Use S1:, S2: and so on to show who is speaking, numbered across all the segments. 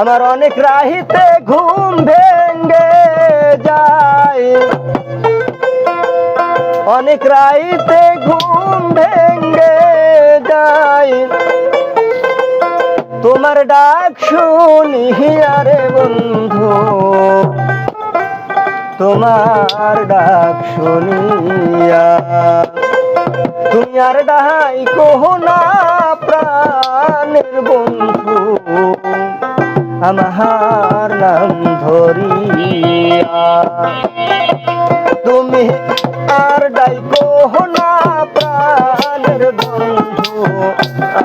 S1: আমার অনেক রাহিতে ঘুম ভেঙ্গে যায়। অনেক রাইতে ঘুম ভেঙ্গে যায়। তোমার ডাক শুনি আরে বন্ধু, তোমার ডাক শুনিয়া। তুমি আর ডাহাই কহো না প্রাণের বন্ধু আমার নাম ধরিয়া। তুমি আর ডাই কহো না প্রাণের বন্ধু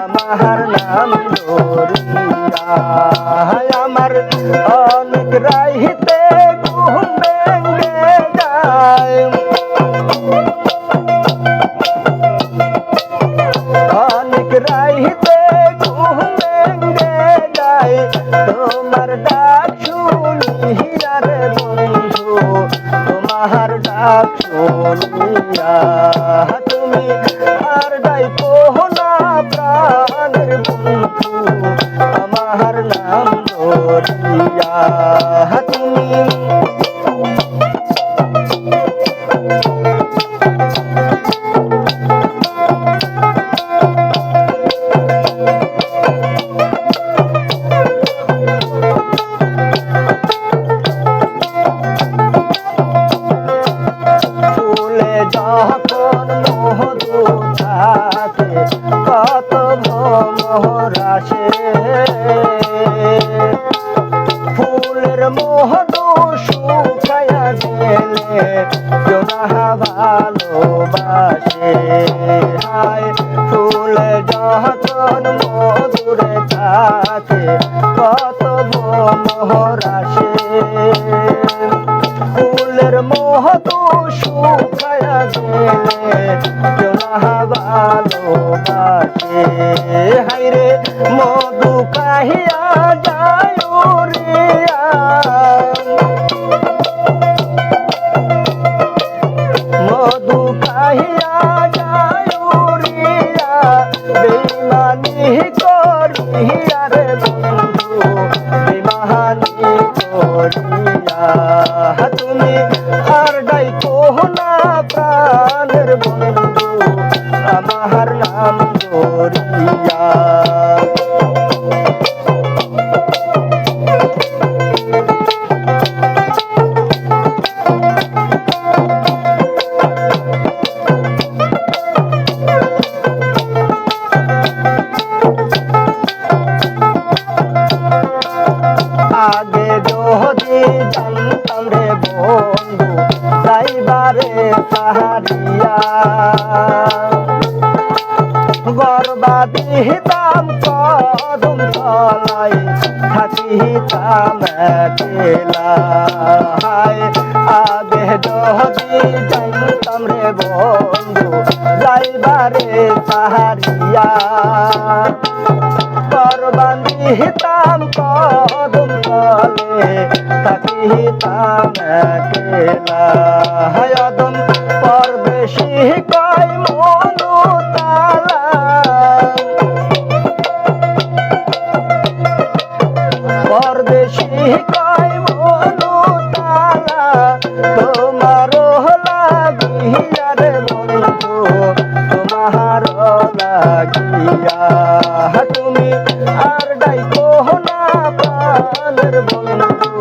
S1: আমার নাম ধরিয়া। আমার অনেক রাইতে অনেক রাইতে তোমার ডাক শুনিয়া তুমি যখন থাকে কত আসে ফুলের মধু শুকায়া গেলে না ভালোবাসে। হায়, ফুলে যখন থাকে কত ভ্রমর ভালোবাসে হাইরে মধু কাহিয়া যায় মধু কাহিয়া যায় বেমানি করিয়া রে বন্ধু বেমানি করিয়া। তুমি ধরিয়া আগে যদি জানতাম রে বন্ধু যাইবারে সাহারিয়া কদম তলাই থাকি হিতাম আগে যদি জানতাম রে বন্ধু, যাইবারে সাহারিয়া করবানি হিতাম কদম তলে তাকি হিতাম একেলা হায়দম পরবেশি কয় কয় মনু তালা তোমার লাগিয়া রে বন্ধু তুমি আর ডাইকো না পালের বন্ধু